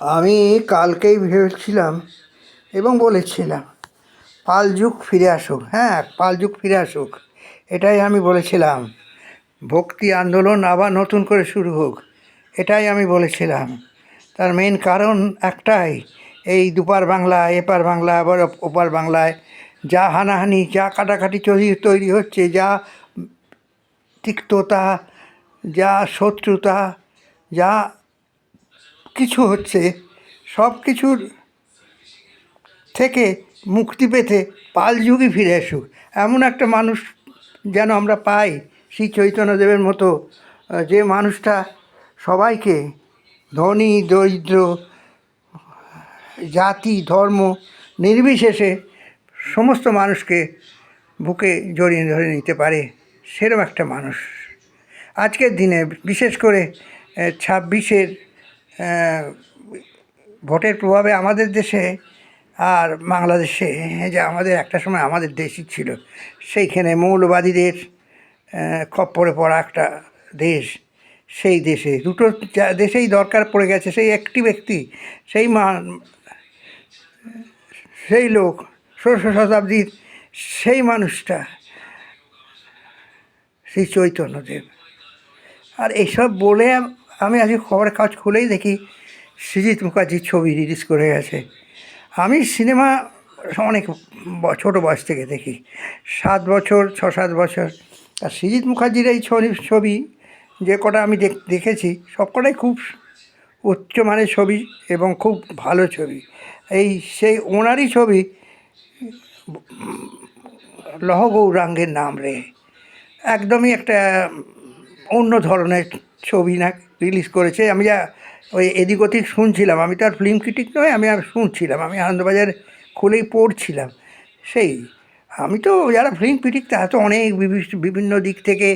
আমি কালকেই ভেবেছিলাম এবং বলেছিলাম, পাল যুগ ফিরে আসুক। হ্যাঁ পাল যুগ ফিরে আসুক, এটাই আমি বলেছিলাম। ভক্তি আন্দোলন আবার নতুন করে শুরু হোক, এটাই আমি বলেছিলাম। তার মেন কারণ একটাই, এই দুপার বাংলা এপার বাংলা, আবার ওপার বাংলায় যা হানাহানি, যা কাটাকাটি তৈরি তৈরি হচ্ছে, যা তিক্ততা, যা শত্রুতা, যা কিছু হচ্ছে সব কিছুর থেকে মুক্তি পেতে পাল যুগই ফিরে আসুক। এমন একটা মানুষ যেন আমরা পাই, শ্রী চৈতন্যদেবের মতো যে মানুষটা সবাইকে ধনী, দরিদ্র, জাতি, ধর্ম নির্বিশেষে সমস্ত মানুষকে বুকে জড়িয়ে ধরে নিতে পারে, সেরম একটা মানুষ। আজকের দিনে বিশেষ করে ছাব্বিশের ভোটের প্রভাবে আমাদের দেশে আর বাংলাদেশে যে আমাদের একটা সময় আমাদের দেশই ছিল, সেইখানে মৌলবাদীদের খপ্পরে পড়া একটা দেশ, সেই দেশে দুটো দেশেই দরকার পড়ে গেছে, সেই একটি ব্যক্তি, সেই মা সেই লোক, ষোড়শ শতাব্দীর সেই মানুষটা সেই চৈতন্যদেব। আর এইসব বলে আম- আজকে খবরের কাজ খুলেই দেখি সৃজিত মুখার্জির ছবি রিলিজ করে গেছে। আমি সিনেমা অনেক ছোটো বয়স থেকে দেখি। সাত বছর, ছ, সাত বছর। আর সৃজিত মুখার্জির এই ছবি ছবি যে কটা আমি দেখ- দেখেছি, সব কটাই খুব উচ্চমানের ছবি এবং খুব ভালো ছবি। এই সেই ওনারই ছবি লহ গৌরাঙ্গের নাম রে। একদমই একটা অন্য ধরনের ছবি না রিলিজ করেছে, আমি যা ওই এদিক ওদিক শুনছিলাম, আমি তো আর ফিল্ম ক্রিটিক নয়, আমি আর শুনছিলাম, আমি আনন্দবাজার খুলেই পড়ছিলাম, সেই আমি তো যারা ফিল্ম ক্রিটিক তারা তো অনেক বিভিন্ন দিক থেকে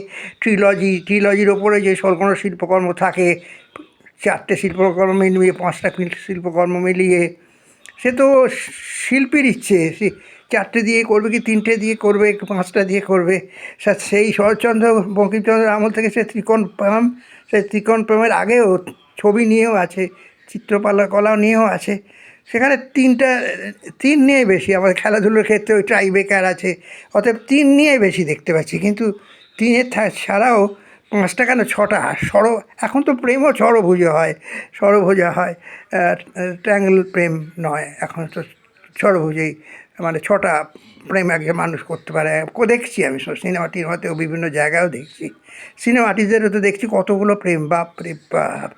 ট্রিলজি ট্রিলজির ওপরে যে কোনো শিল্পকর্ম থাকে, চারটে শিল্পকর্ম মিলিয়ে, পাঁচটা শিল্পকর্ম মিলিয়ে, সে তো শিল্পীর ইচ্ছে চারটে দিয়ে করবে কি তিনটে দিয়ে করবে পাঁচটা দিয়ে করবে সেই শরৎচন্দ্র বঙ্কিমচন্দ্রের আমল থেকে সে ত্রিকোণ প্রেম সে ত্রিকোণ প্রেমের আগেও ছবি নিয়েও আছে, চিত্রপালা কলা নিয়েও আছে। সেখানে তিনটা, তিন নিয়ে বেশি। আমাদের খেলাধুলোর ক্ষেত্রে ওই ট্রাইবেকার আছে। অতএব তিন নিয়ে বেশি দেখতে পাচ্ছি। কিন্তু তিনের ছাড়াও পাঁচটা কেন? ছটা। সর, এখন তো প্রেমও ষড়ভুজা হয়। ষড়ভুজা হয়। ট্রায়াঙ্গেল প্রেম নয়। এখন তো ষড়ভুজেই মানে ছটা প্রেম একজন মানুষ করতে পারে। দেখছি আমি সব সিনেমা টিনেমাতেও বিভিন্ন জায়গায়ও দেখছি। সিনেমা আর্টিস্টদেরও তো দেখছি কতগুলো প্রেম, বাপ রে বাপ।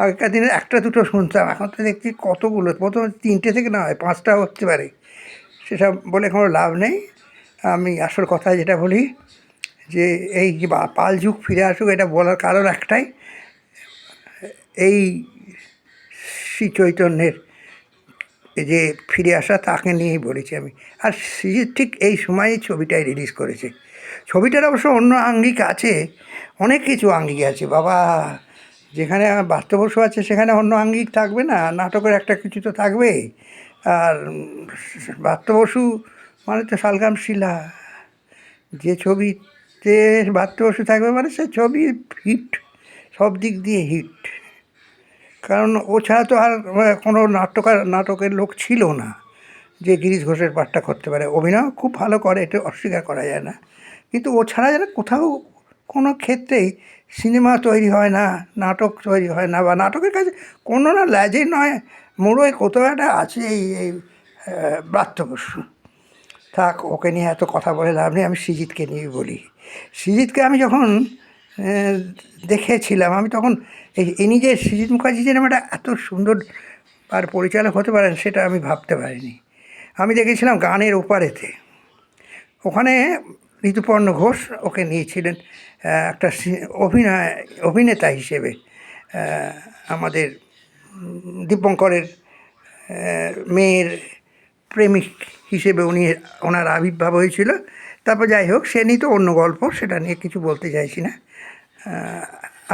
আগেকার দিনে একটা দুটো শুনতাম, এখন তো দেখছি কতগুলো, প্রথমে তিনটে থেকে না হয়, পাঁচটা হতে পারে। সেসব বলে কোনো লাভ নেই। আমি আসল কথা যেটা বলি যে, এই যে পাল যুগ ফিরে আসুক, এটা বলার কারণ একটাই। এই শ্রী চৈতন্যের যে ফিরে আসা, তাকে নিয়েই বলেছি আমি। আর সৃজিত ঠিক এই সময়ে ছবিটাই রিলিজ করেছে। ছবিটার অবশ্য অন্য আঙ্গিক আছে, অনেক কিছু আঙ্গিক আছে। বাবা, যেখানে বাস্তবসু আছে, সেখানে অন্য আঙ্গিক থাকবে না। নাটকের একটা কিছু তো থাকবেই আর বাস্তবসু মানে তো শালগ্রাম শিলা। যে ছবিতে বাত্যবসু থাকবে মানে সে ছবি হিট, সব দিক দিয়ে হিট। কারণ ও ছাড়া তো আর কোনো নাট্যকার নাটকের লোক ছিল না যে গিরিশ ঘোষের পাঠটা করতে পারে। অভিনয় খুব ভালো করে, এটা অস্বীকার করা যায় না। কিন্তু ও ছাড়া যেন কোথাও কোনো ক্ষেত্রেই সিনেমা তৈরি হয় না, নাটক তৈরি হয় না, বা নাটকের কাছে কোনো না ল্যাজে নয় মোড়োয় কোথাও একটা আছে এই এই বাত্যবসু থাক, ওকে নিয়ে এত কথা বলে লাভ নেই, আমি সৃজিতকে নিয়ে বলি। সৃজিতকে আমি যখন দেখেছিলাম, আমি তখন এই ইনি যে সৃজিত মুখার্জি যেরকম একটা এত সুন্দর আর পরিচালক হতে পারেন, সেটা আমি ভাবতে পারিনি। আমি দেখেছিলাম গানের ওপারেতে। ওখানে ঋতুপর্ণ ঘোষ ওকে নিয়েছিলেন একটা অভিনয়, অভিনেতা হিসেবে আমাদের দীপঙ্করের মেয়ের প্রেমিক হিসেবে উনি ওনার আবির্ভাব হয়েছিল। তারপর যাই হোক, সে নিয়ে তো অন্য গল্প, সেটা নিয়ে কিছু বলতে চাইছি না।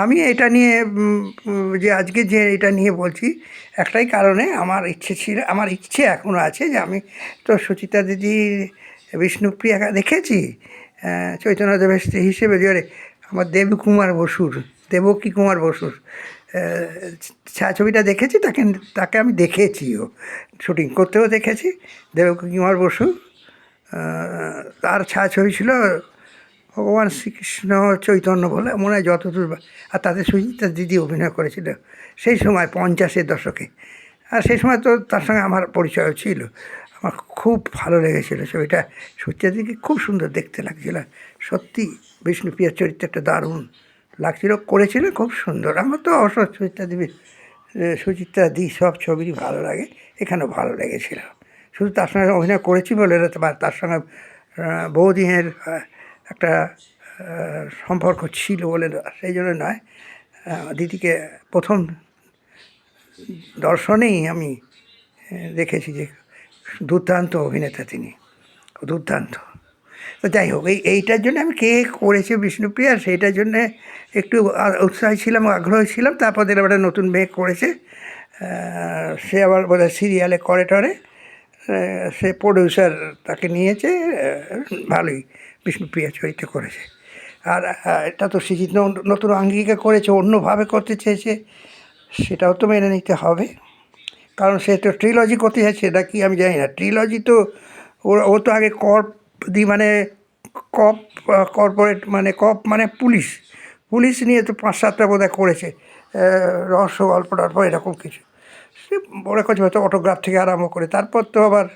আমি এটা নিয়ে যে আজকে যে এটা নিয়ে বলছি, একটাই কারণে আমার ইচ্ছে ছিল, আমার ইচ্ছে এখনও আছে যে আমি তো সুচিতা দিদি বিষ্ণুপ্রিয়া দেখেছি চৈতন্যদেবের স্ত্রী হিসেবে যে আমার দেবকুমার বসুর, দেবকী কুমার বসুর ছায়াছবিটা দেখেছি, তাকে তাকে আমি দেখেছিও, শুটিং করতেও দেখেছি দেবকুমার বসু তার ছায়াছবি ছিল ভগবান শ্রীকৃষ্ণ চৈতন্য বলে মনে হয় যতদূর আর তাতে সুজিতা দিদি অভিনয় করেছিল সেই সময় পঞ্চাশের দশকে। আর সেই সময় তো তার সঙ্গে আমার পরিচয় ছিল। আমার খুব ভালো লেগেছিল ছবিটা। সুচিতা দিদিকে খুব সুন্দর দেখতে লাগছিল। সত্যি বিষ্ণুপ্রিয়ার চরিত্রটা দারুণ লাগছিল। করেছিল খুব সুন্দর। আমার তো অবশ্য সুচিত্রা দেবীর সুচিত্রা দি সব ছবিই ভালো লাগে। এখানেও ভালো লেগেছিল। শুধু তার সঙ্গে অভিনয় করেছি বলে তার সঙ্গে আহ, একটা সম্পর্ক ছিল বলে সেই জন্য নয়। দিদিকে প্রথম দর্শনেই আমি দেখেছি যে দুর্দান্ত অভিনেতা তিনি দুর্দান্ত। তো যাই হোক এই এইটার জন্য আমি কে করেছে বিষ্ণুপ্রিয়া সেইটার জন্যে একটু উৎসাহী ছিলাম আগ্রহী ছিলাম তারপর দেখলাম একটা নতুন মেয়ে করেছে। সে আবার বোধহয় সিরিয়ালে করে টরে সে প্রডিউসার তাকে নিয়েছে আহ, ভালোই বিষ্ণুপ্রিয়া চরিত্র করেছে। আর এটা তো সৃজিত নতুন আঙ্গিকা করেছে, অন্যভাবে করতে চেয়েছে, সেটাও তো মেনে নিতে হবে। কারণ সে তো ট্রিলজি করতে চাইছে এটা কি আমি জানি না। ট্রিলজি তো ও তো আগে কর্প দি মানে কপ কর্পোরেট মানে কপ মানে পুলিশ। পুলিশ নিয়ে তো পাঁচ সাতটা বোধহয় করেছে। রহস্য গল্প টল্প এরকম কিছু। সে বড় করছে হয়তো অটোগ্রাফ থেকে আরম্ভ করে। তারপর তো আবার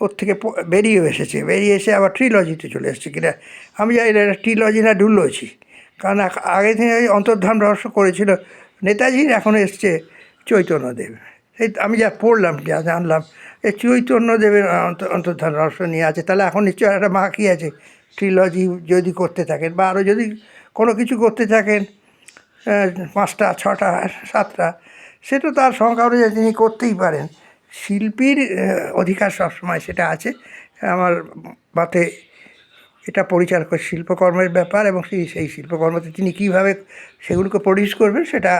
ওর থেকে বেরিয়েও এসেছে। বেরিয়ে এসে আবার ট্রিলজিতে চলে এসেছে কিনা। আমি জানি না ট্রিলজি না ডুলজি কারণ আগে থেকে অন্তর্ধান রহস্য করেছিল নেতাজির, এখন এসছে চৈতন্যদেব। এই আমি যা পড়লাম, যা জানলাম, এই চৈতন্যদেবের অন্ত- অন্তর্ধান রহস্য নিয়ে আছে। তাহলে এখন নিশ্চয়ই একটা বাকি আছে? ট্রিলজি যদি করতে থাকেন বা আরও যদি কোনো কিছু করতে থাকেন পাঁচটা, ছটা, সাতটা, সেটা তার সংখ্যা অনুযায়ী তিনি করতেই পারেন। শিল্পীর অধিকার সবসময় সেটা আছে। আমার মতে এটা পরিচালকের শিল্পকর্মের ব্যাপার এবং সেই সেই শিল্পকর্মতে তিনি কীভাবে সেগুলোকে প্রডিউস করবেন সেটা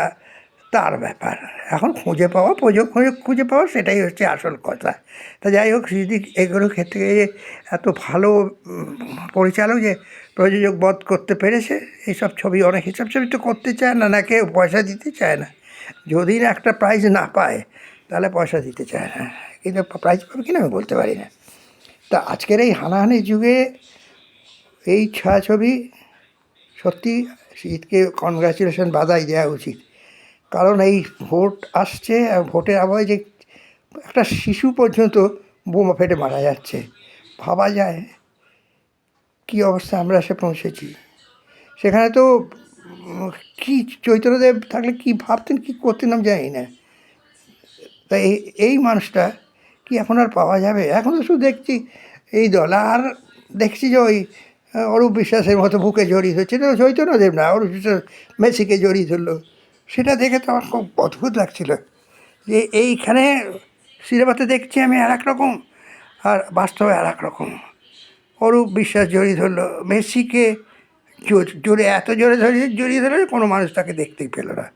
তার ব্যাপার। এখন খুঁজে পাওয়া, প্রযোগ খুঁজে খুঁজে পাওয়া সেটাই হচ্ছে আসল কথা। তা যাই হোক, যদি এগুলো ক্ষেত্রে এত ভালো পরিচালক যে প্রযোজক বধ করতে পেরেছে, এইসব ছবি, অনেক হিসাব ছবি তো করতে চায় না না কেউ পয়সা দিতে চায় না। যদি না একটা প্রাইজ না পায় তাহলে পয়সা দিতে চায় না। কিন্তু প্রাইজ পাবে কিনা আমি বলতে পারি না। তা আজকের এই হানাহানির যুগে এই ছায়াছবি সত্যি শীতকে কনগ্রাচুলেশন বাধাই দেওয়া উচিত। কারণ এই ভোট আসছে, আর ভোটের আবহাওয়ায় যে একটা শিশু পর্যন্ত বোমা ফেটে মারা যাচ্ছে। ভাবা যায় কী অবস্থা আমরা এসে পৌঁছেছি। সেখানে তো কি চৈতন্যদেব থাকলে কি ভাবতেন, কি করতেন আমি জানি না। তা এই এই মানুষটা কি এখন আর পাওয়া যাবে? এখন তো শুধু দেখছি এই দল, আর দেখছি যে ওই অরূপ বিশ্বাসের মতো বুকে জড়িয়ে ধরছে। না চৈতন্যদেব না, অরূপ বিশ্বাস মেসিকে জড়িয়ে ধরলো। সেটা দেখে তো আমার খুব অদ্ভুত লাগছিল যে এইখানে সিনেমাতে দেখছি আমি আর এক রকম আর বাস্তবে আর এক রকম অরূপ বিশ্বাস জড়িয়ে ধরলো, মেসিকে জোরে এত জোরে ধরে, জড়িয়ে ধরলো কোনো মানুষ তাকে দেখতেই পেল না।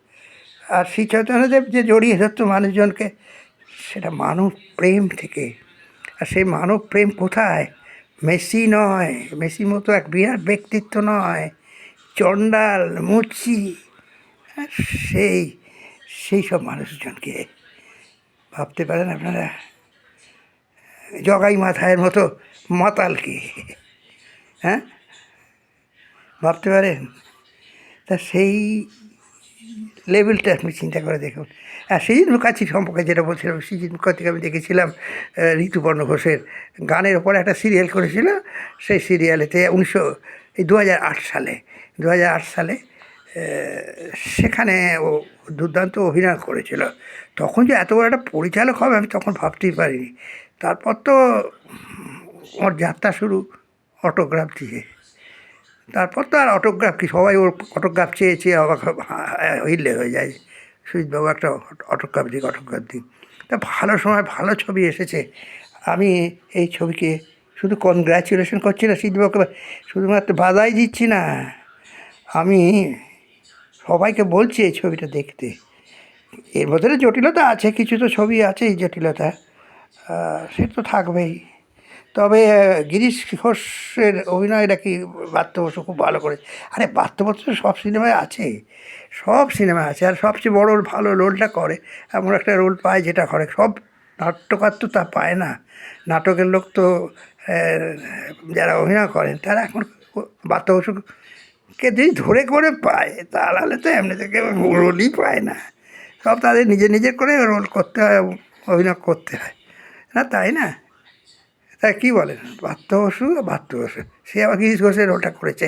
আর শ্রী চৈতন্যদেব যে জড়িয়ে ধরতো মানুষজনকে, সেটা মানব প্রেম থেকে। আর সেই মানব প্রেম কোথায়? মেসি নয়। মেসির মতো এক বিরাট ব্যক্তিত্ব নয়। চণ্ডাল, মুচি সেই সেই সব মানুষজনকে। ভাবতে পারেন আপনারা? জগাই মাথায়ের মতো মাতালকে। হ্যাঁ? ভাবতে পারেন? তা সেই লেভেলটা আপনি চিন্তা করে দেখুন। আর সিজিত মুখার্জি সম্পর্কে যেটা বলছিলাম সিজিত মুখার্জিকে আমি দেখেছিলাম ঋতুপর্ণ ঘোষের গানের ওপর একটা সিরিয়াল করেছিল, সেই সিরিয়ালেতে উনিশশো, এই দু হাজার আট সালে দু হাজার আট সালে সেখানে ও দুর্দান্ত অভিনয় করেছিল। তখন যে এত বড় একটা পরিচালক হবে আমি তখন ভাবতেই পারিনি। তারপর তো ওর যাত্রা শুরু অটোগ্রাফ দিয়ে। তারপর তো আর অটোগ্রাফ কি, সবাই ওর অটোগ্রাফ চেয়ে চেয়ে অবাক হইলে হয়ে যায়। সুজিতবাবু একটা অটোগ্রাফ দিক অটোগ্রাফ দিক। তা ভালো সময়, ভালো ছবি এসেছে। আমি এই ছবিকে শুধু কনগ্র্যাচুলেশন করছি না, সুজিতবাবুকে শুধুমাত্র বাধাই দিচ্ছি না। আমি সবাইকে বলছি এই ছবিটা দেখতে। এর মধ্যে জটিলতা আছে, কিছু তো ছবি আছে এই জটিলতা সে তো থাকবেই। তবে গিরিশ ঘোষের অভিনয় নাকি বাত্য বসু খুব ভালো করে। আরে বাত্য বসু সব সিনেমায় আছে। সব সিনেমায় আছে। আর সবচেয়ে বড় ভালো রোলটা করে। এমন একটা রোল পায় যেটা করে। সব নাট্যকার তো তা পায় না। নাটকের লোক তো যারা অভিনয় করেন, তারা এখন বাত্য বসুকে যদি ধরে করে পায়, তাহলে তো এমনি থেকে রোলই পায় না। সব তাদের নিজে নিজের করে রোল করতে হয়, অভিনয় করতে হয়। না, তাই না? তাই কী বলেন বাত্য বসু বাত্য বসু সে আবার গিরিশ ঘোষের রোলটা করেছে।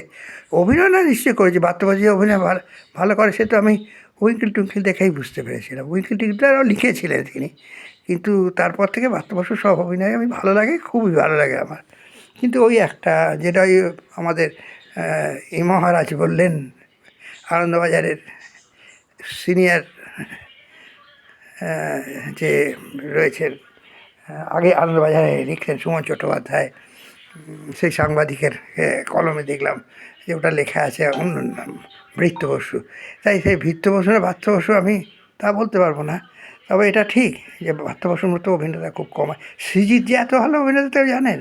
অভিনয় না নিশ্চয়ই করেছে? বাত্য যে অভিনয় ভালো ভালো করে, সে তো আমি উইঙ্কিল টুইঙ্কিল দেখেই বুঝতে পেরেছিলাম। উইঙ্কিল টুইঙ্কিলটাও লিখেছিলেন তিনি। কিন্তু তারপর থেকে বাত্য বসু সব অভিনয় আমি ভালো লাগে, খুবই ভালো লাগে আমার। কিন্তু ওই একটা, যেটা ওই আমাদের এই মহারাজ বললেন, আনন্দবাজারের সিনিয়র যে রয়েছেন আগে আনন্দবাজারে লিখতেন সুমন চট্টোপাধ্যায় সেই সাংবাদিকের কলমে দেখলাম যে ওটা লেখা আছে অন্য নাম, ভৃত্য বসু। তাই সেই ভৃত্য বসু না বাত্য বসু আমি তা বলতে পারব না। তবে এটা ঠিক যে বাত্য বসুর মতো অভিনেতা খুব কম সৃজিৎ যে এত ভালো অভিনেতা কেউ জানেন?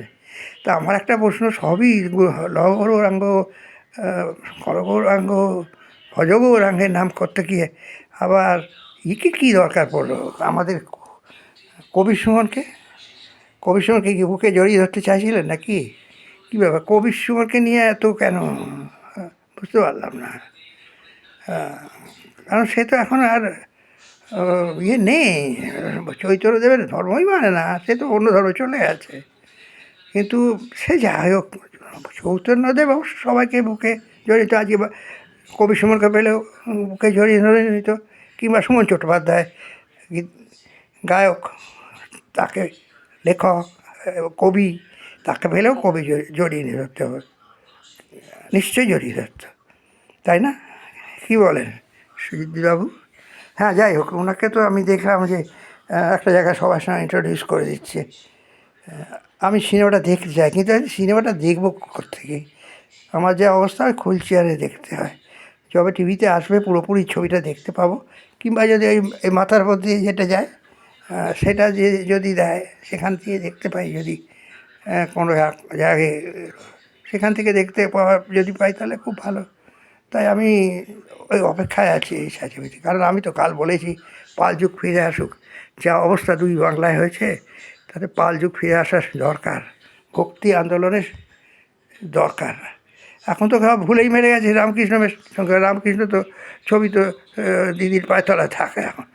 তা আমার একটা প্রশ্ন, সবই লহগৌরাঙ্গ করগৌরাঙ্গ ভজগৌরাঙ্গের নাম করতে গিয়ে আবার ইকে কী দরকার পড়ল? আমাদের কবির সুমনকে? কবির সুমনকে কি বুকে জড়িয়ে ধরতে চাইছিলেন নাকি? কী ব্যাপার? কবির সুমনকে নিয়ে এত কেন? বুঝতে পারলাম না। আহ, কারণ সে তো এখন আর ইয়ে নেই। চৈতন্যদেবের ধর্মই মানে না সে তো অন্য ধর্মে চলে গেছে। কিন্তু সে যাই হোক চৈতন্যদেব অবশ্য সবাইকে বুকে জড়িত। আজকে কবি সুমনকে পেলেও বুকে জড়িয়ে ধরে নিত কিংবা সুমন চট্টোপাধ্যায় গায়ক। তাকে লেখক কবি, তাকে পেলেও কবি জড়ি- জড়িয়ে ধরতে হবে। নিশ্চয়ই জড়িয়ে ধরত তাই না? কী বলেন? সুজিতবাবু? হ্যাঁ যাই হোক, ওনাকে তো আমি দেখলাম যে একটা জায়গায় সবার সঙ্গে ইন্ট্রোডিউস করে দিচ্ছে। আমি সিনেমাটা দেখতে চাই, কিন্তু সিনেমাটা দেখব থেকে? আমার যে অবস্থা খুল চেয়ারে দেখতে হয়। যবে টিভিতে আসবে, পুরোপুরি ছবিটা দেখতে পাবো, কিংবা যদি ওই মাথার মধ্যে যেটা যায় সেটা যে যদি দেয়, সেখান থেকে দেখতে পাই যদি কোনো জায়গায়, সেখান থেকে দেখতে পাওয়া যদি পাই তাহলে খুব ভালো। তাই আমি ওই অপেক্ষায় আছি এই সার্টিফিকেট। কারণ আমি তো কাল বলেছি, পাল যুগ ফিরে আসুক। যা অবস্থা দুই বাংলায় হয়েছে, তাতে পাল যুগ ফিরে আসার দরকার। ভক্তি আন্দোলনের দরকার। এখন তো সব ভুলেই মেরে গেছে রামকৃষ্ণের সঙ্গে রামকৃষ্ণ তো ছবি তো দিদির পায়ের তলায় থাকে এখন।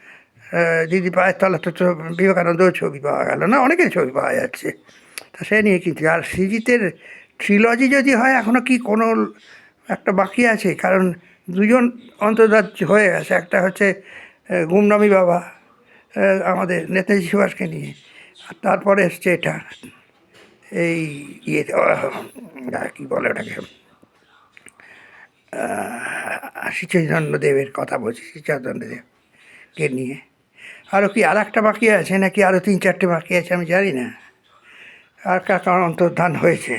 দিদির পায়ের তলা তো বিবেকানন্দর ছবি পাওয়া গেল। না, অনেকের ছবি পাওয়া যাচ্ছে। তা সে নিয়ে কিন্তু আর সৃজিতের ট্রিলজি যদি হয় এখনও কি কোনো একটা বাকি আছে? কারণ দুজন অন্তর্দাত হয়ে গেছে। একটা হচ্ছে গুমনামি বাবা আমাদের নেতাজি সুভাষকে নিয়ে। আর তারপরে এসছে এটা, এই ইয়ে কী বলে ওটাকে? শ্রীচৈতন্যদেবের কথা বলছি শ্রীচৈতন্যদেবকে নিয়ে। আরও কি আর একটা বাকি আছে নাকি আরও তিন চারটে বাকি আছে আমি জানি না। আর কার কার অন্তর্ধান হয়েছে?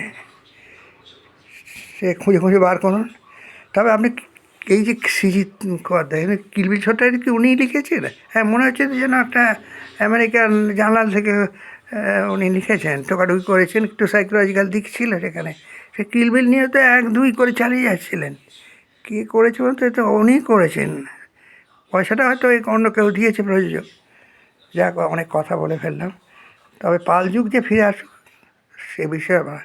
সে খুঁজে খুঁজে বার করুন। তবে আপনি এই যে সৃজিত মুখোপাধ্যায় কিলবি ছোটাই কি উনিই লিখেছেন? হ্যাঁ মনে হচ্ছে যেন একটা আমেরিকান জার্নাল থেকে উনি লিখেছেন। টোকাটুকি করেছেন, একটু সাইকোলজিক্যাল দিক ছিল সেখানে। সে কিলবিল নিয়ে তো এক দুই করে চালিয়ে যাচ্ছিলেন। কে করেছে বলতে তো উনিই করেছেন। পয়সাটা হয়তো অন্য কেউ দিয়েছে প্রযোজক। যাক, অনেক কথা বলে ফেললাম। তবে পাল যুগ যে ফিরে আসুক, সে বিষয়ে আমার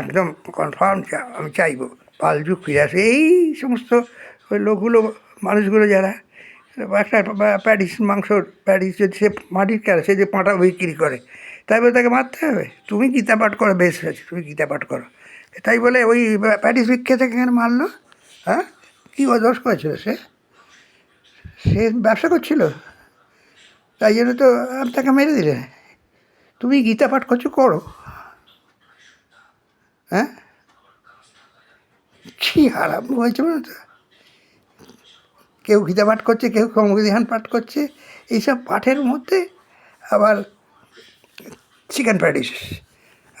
একদম কনফার্ম আমি চাইব, পাল যুগ ফিরে আসে। এই সমস্ত ওই লোকগুলো, মানুষগুলো যারা, একটা প্যাডিস মাংস প্যাডিস যদি সে মাটির কেন সে যে পাঁটা বিক্রি করে, তাই বলে তাকে মারতে হবে? তুমি গীতা পাঠ করো বেশ হয়েছে, তুমি গীতা পাঠ করো। তাই বলে ওই প্যাডিস বিক্রেতাকে কেন মারলো? হ্যাঁ? কী দোষ করেছিল সে? সে ব্যবসা করছিল। তাই জন্য তো আপনি তাকে মেরে দিলে। তুমি গীতা পাঠ করছ, করো। হ্যাঁ? কী হারাম হয়েছে বলো তো। কেউ গীতা পাঠ করছে, কেউ সংবিধান পাঠ করছে। এইসব পাঠের মধ্যে আবার চিকেন প্যাটিস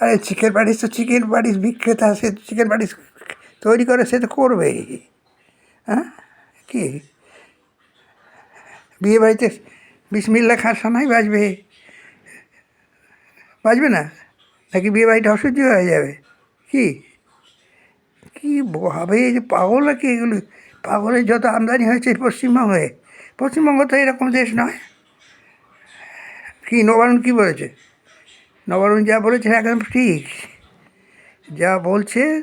আরে চিকেন প্যাটিস তো চিকেন প্যাটিস বিক্রেতা সে চিকেন প্যাটিস তৈরি করে, সে তো করবেই। হ্যাঁ? কি? বিয়ে বাড়িতে বিসমিল্লা খান সানাই বাজবে। বাজবে না? নাকি বিয়ে বাড়িটা অসহ্য হয়ে যাবে? কি? কি এই যে পাগল নাকি এগুলো? পাগলের যত আমদানি হয়েছে পশ্চিমবঙ্গে। পশ্চিমবঙ্গ তো এরকম দেশ নয়। কি, নবারুণ কী বলেছে? নবারুণ যা বলেছে একদম ঠিক। যা বলছে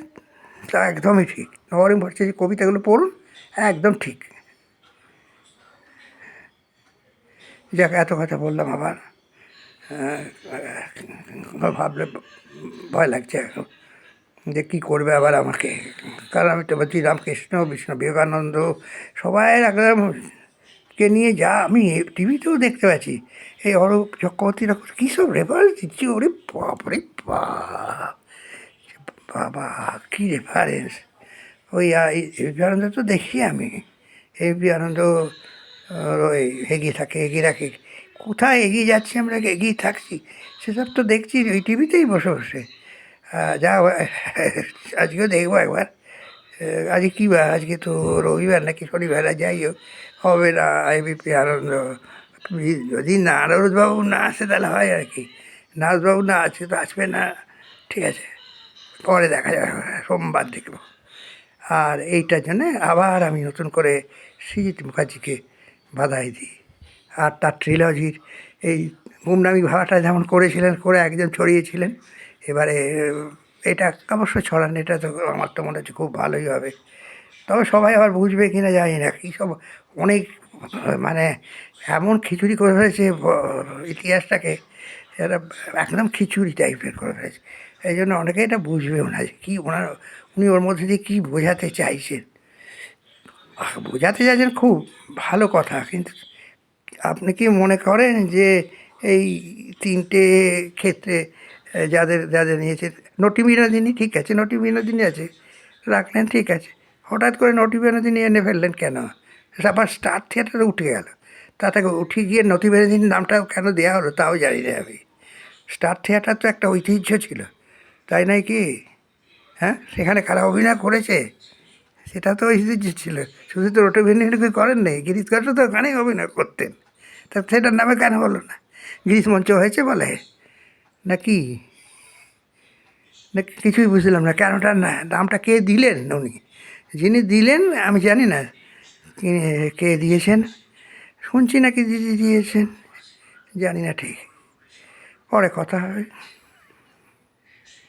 তা একদমই ঠিক। নবারুণ বলছে যে কবিতাগুলো পড়ুন, একদম ঠিক। যাক, এত কথা বললাম আবার। ভাবলে ভয় লাগছে এখন যে কী করবে আবার আমাকে। কারণ আমি তো বলছি, রামকৃষ্ণ, বিষ্ণু, বিবেকানন্দ, সবাই একদম কে নিয়ে যা। আমি টিভিতেও দেখতে পাচ্ছি। এই অরূপ চক্রবর্তীরা কী সব রেফারেন্স দিচ্ছি? ওরে বাপরে বাপ। বাবা, কী রেফারেন্স? ওই এবি আনন্দ তো দেখি আমি। এ বি আনন্দ আহ, এগিয়ে থাকে এগিয়ে রাখে। কোথায় এগিয়ে যাচ্ছি আমরা? এগিয়ে থাকছি। সেসব তো দেখছি ওই টিভিতেই বসে বসে। যা আজকেও দেখব একবার। আজকে কী বার আজকে তো রবিবার নাকি শনিবার যাই হোক হবে না এবিপি আনন্দ। যদি নারদবাবু না আসে তাহলে হয় আর কি। নারদবাবু না আছে তো আসবে না। ঠিক আছে পরে দেখা যাবে সোমবার দেখব। আর এইটার জন্যে আবার আমি নতুন করে সৃজিত মুখার্জিকে বাধাই দিই। আর তার ট্রিলজির এই গুমনামি ভাষাটা যেমন করেছিলেন, করে একজন ছড়িয়েছিলেন, এবারে এটা অবশ্য ছড়ান, এটা তো আমার তো মনে হচ্ছে খুব ভালোই হবে। তবে সবাই আবার বুঝবে কি না জানি না কী সব অনেক মানে এমন খিচুড়ি করে ফেলেছে ইতিহাসটাকে এরা একদম খিচুড়ি টাইপের করে ফেলেছে। এই জন্য অনেকে এটা বুঝবেও না যে কী ওনার, উনি ওর মধ্যে দিয়ে কী বোঝাতে চাইছেন। বোঝাতে চাইছেন খুব ভালো কথা, কিন্তু আপনি কি মনে করেন যে এই তিনটে ক্ষেত্রে যাদের যাদের নিয়েছে, নটি বিনোদিনী ঠিক আছে, নটি বিনোদিনী আছে, রাখলেন ঠিক আছে, হঠাৎ করে নটি বিনোদিনী এনে ফেললেন কেন? আবার স্টার থিয়েটারে উঠে গেল তা থেকে উঠে গিয়ে নটি বিনোদিনীর নামটাও কেন দেওয়া হলো তাও জানি না আমি। স্টার থিয়েটার তো একটা ঐতিহ্য ছিল, তাই নয় কি? হ্যাঁ সেখানে কারা অভিনয় করেছে? সেটা তো ঐতিহ্য ছিল। শুধু তো রোটো ভিন্ডিকে করেন নেই। গিরিশ ঘাটও তো ওখানেই অভিনয় করতেন। তা সেটার নামে কেন হলো না? গিরিশ মঞ্চ হয়েছে বলে? নাকি না কিছুই বুঝলাম না। কেনটা না? দামটা কে দিলেন উনি? যিনি দিলেন, আমি জানি না। কে দিয়েছেন? শুনছি নাকি দিদি দিয়েছেন। জানি না ঠিক। পরে কথা হবে।